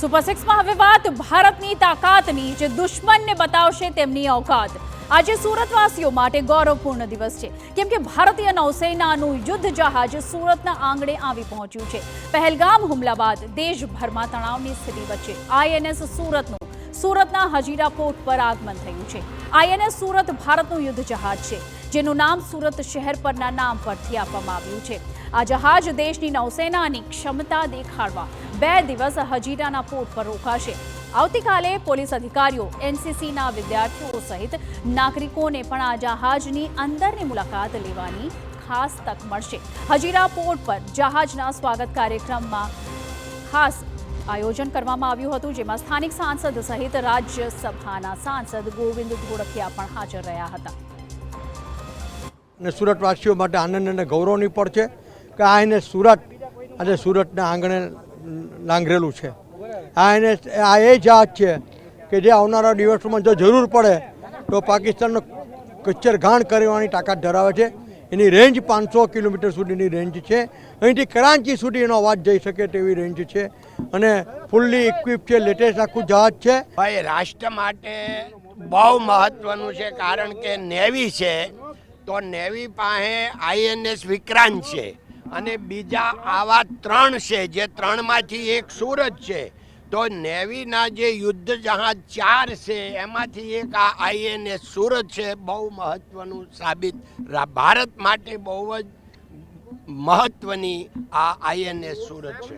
Super સિક્સમાં હવે વાત ભારતની તાકાતની. જે દુશ્મનને બતાવશે તેમની ઓકાત આજે સુરતવાસીઓ માટે ગૌરવપૂર્ણ દિવસ છે. કેમ કે ભારતીય નૌસેનાનું યુદ્ધ જહાજ સુરતના આંગણે આવી પહોંચ્યું છે. પહેલગામ હુમલા બાદ દેશભરમાં તણાવની સ્થિતિ વચ્ચે આઈએનએસ સુરતનું, સુરતના હજીરા પોર્ટ પર આગમન થયું છે. આઈએનએસ સુરત ભારતનું યુદ્ધ જહાજ છે, જેનું નામ સુરત શહેર પરના નામ પરથી આપવામાં આવ્યું છે. આ જહાજ દેશની નૌસેનાની ક્ષમતા દેખાડવા બે દિવસ હજીરાના પોર્ટ પર રોકાશે. આવતીકાલે પોલીસ અધિકારીઓ, એનસીસીના વિદ્યાર્થીઓ સહિત નાગરિકોને પણ આ જહાજની અંદરની મુલાકાત લેવાની ખાસ તક મળશે. હજીરા પોર્ટ પર જહાજના સ્વાગત કાર્યક્રમમાં ખાસ આયોજન કરવામાં આવ્યું હતું, જેમાં સ્થાનિક સાંસદ સહિત રાજ્યસભાના સાંસદ ગોવિંદ ધોળકિયા પણ હાજર રહ્યા હતા. અને સુરતવાસીઓ માટે આનંદ અને ગૌરવની પણ છે કે આ એને સુરત, આજે સુરતના આંગણે લાંગરેલું છે. આ એને, આ એ જહાજ છે કે જે આવનારા દિવસોમાં જો જરૂર પડે તો પાકિસ્તાનનો કચ્છર ઘાણ કરવાની તાકાત ધરાવે છે. એની રેન્જ પાંચસો કિલોમીટર સુધીની રેન્જ છે. અહીંથી કરાંચી સુધી એનો અવાજ જઈ શકે તેવી રેન્જ છે અને ફૂલ્લી ઇક્વિપ છે લેટેસ્ટ આખું જહાજ છે. ભાઈ, રાષ્ટ્ર માટે બહુ મહત્વનું છે કારણ કે નેવી છે. તો નેવી પાસે આઈએનએસ વિક્રાંત છે. અને બીજા આવા ત્રણ છે, જે ત્રણમાંથી એક સુરત છે. તો નેવીના જે યુદ્ધ જહાજ ચાર છે, એમાંથી એક આ આઈએનએસ સુરત છે, બહુ મહત્વનું સાબિત. ભારત માટે બહુ જ મહત્વની આ આઈએનએસ સુરત છે.